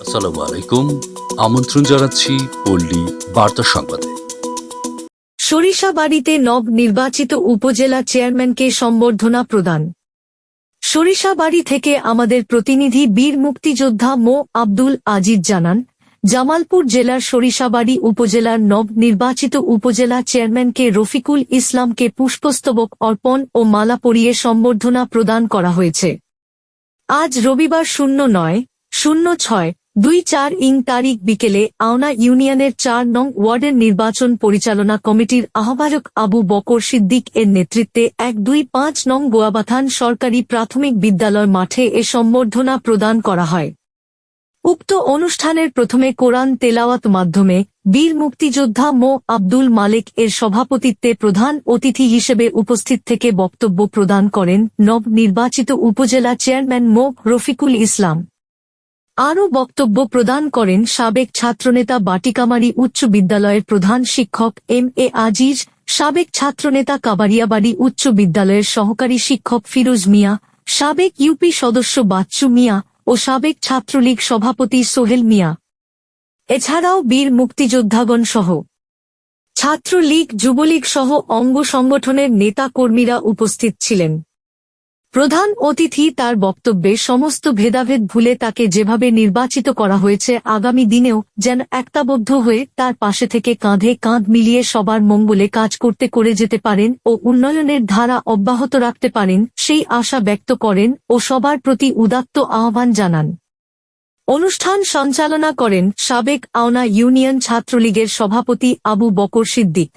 আসসালামু আলাইকুম। আমন্ত্রণ জানাচ্ছি পল্লী বার্তা সংবাদে। সরিষাবাড়িতে নব নির্বাচিত উপজেলা চেয়ারম্যানকে সম্বর্ধনা প্রদান। সরিষাবাড়ি থেকে আমাদের প্রতিনিধি বীর মুক্তিযোদ্ধা মো. আব্দুল আজিজ জানান জামালপুর জেলার সরিষাবাড়ি উপজেলার নব নির্বাচিত উপজেলা চেয়ারম্যানকে রফিকুল ইসলামকে পুষ্পস্তবক অর্পণ ও মালা পরিয়ে সম্বর্ধনা প্রদান করা হয়েছে। আজ রবিবার শূন্য নয়, শূন্য ছয়, দুই চার ইং তারিখ বিকেলে আওনা ইউনিয়নের চার নং ওয়ার্ডের নির্বাচন পরিচালনা কমিটির আহ্বায়ক আবু বকর সিদ্দিক এর নেতৃত্বে এক দুই পাঁচ নং গোয়াবাথান সরকারি প্রাথমিক বিদ্যালয় মাঠে এ সম্বর্ধনা প্রদান করা হয়। উক্ত অনুষ্ঠানের প্রথমে কোরআন তেলাওয়াত মাধ্যমে বীর মুক্তিযোদ্ধা মো. আব্দুল মালিক এর সভাপতিত্বে প্রধান অতিথি হিসেবে উপস্থিত থেকে বক্তব্য প্রদান করেন নব নির্বাচিত উপজেলা চেয়ারম্যান মো. রফিকুল ইসলাম। আরও বক্তব্য প্রদান করেন সাবেক ছাত্রনেতা বাটিকামারি উচ্চ বিদ্যালয়ের প্রধান শিক্ষক এম. এ. আজিজ, সাবেক ছাত্রনেতা কাবারিয়াবাড়ি উচ্চ বিদ্যালয়ের সহকারী শিক্ষক ফিরোজ মিয়া, সাবেক ইউপি সদস্য বাচ্চু মিয়া ও সাবেক ছাত্রলীগ সভাপতি সোহেল মিয়া। এছাড়াও বীর মুক্তিযোদ্ধাগণ সহ ছাত্রলীগ, যুবলীগ সহ অঙ্গ সংগঠনের নেতা কর্মীরা উপস্থিত ছিলেন। প্রধান অতিথি তার বক্তব্যে সমস্ত ভেদাভেদ ভুলে তাকে যেভাবে নির্বাচিত করা হয়েছে আগামী দিনেও যেন একতাবদ্ধ হয়ে তার পাশে থেকে কাঁধে কাঁধ মিলিয়ে সবার মঙ্গলে কাজ করতে করে যেতে পারেন ও উন্নয়নের ধারা অব্যাহত রাখতে পারেন, সেই আশা ব্যক্ত করেন ও সবার প্রতি উদাত্ত আহ্বান জানান। অনুষ্ঠান সঞ্চালনা করেন সাবেক আওনা ইউনিয়ন ছাত্রলীগের সভাপতি আবু বকর সিদ্দিক।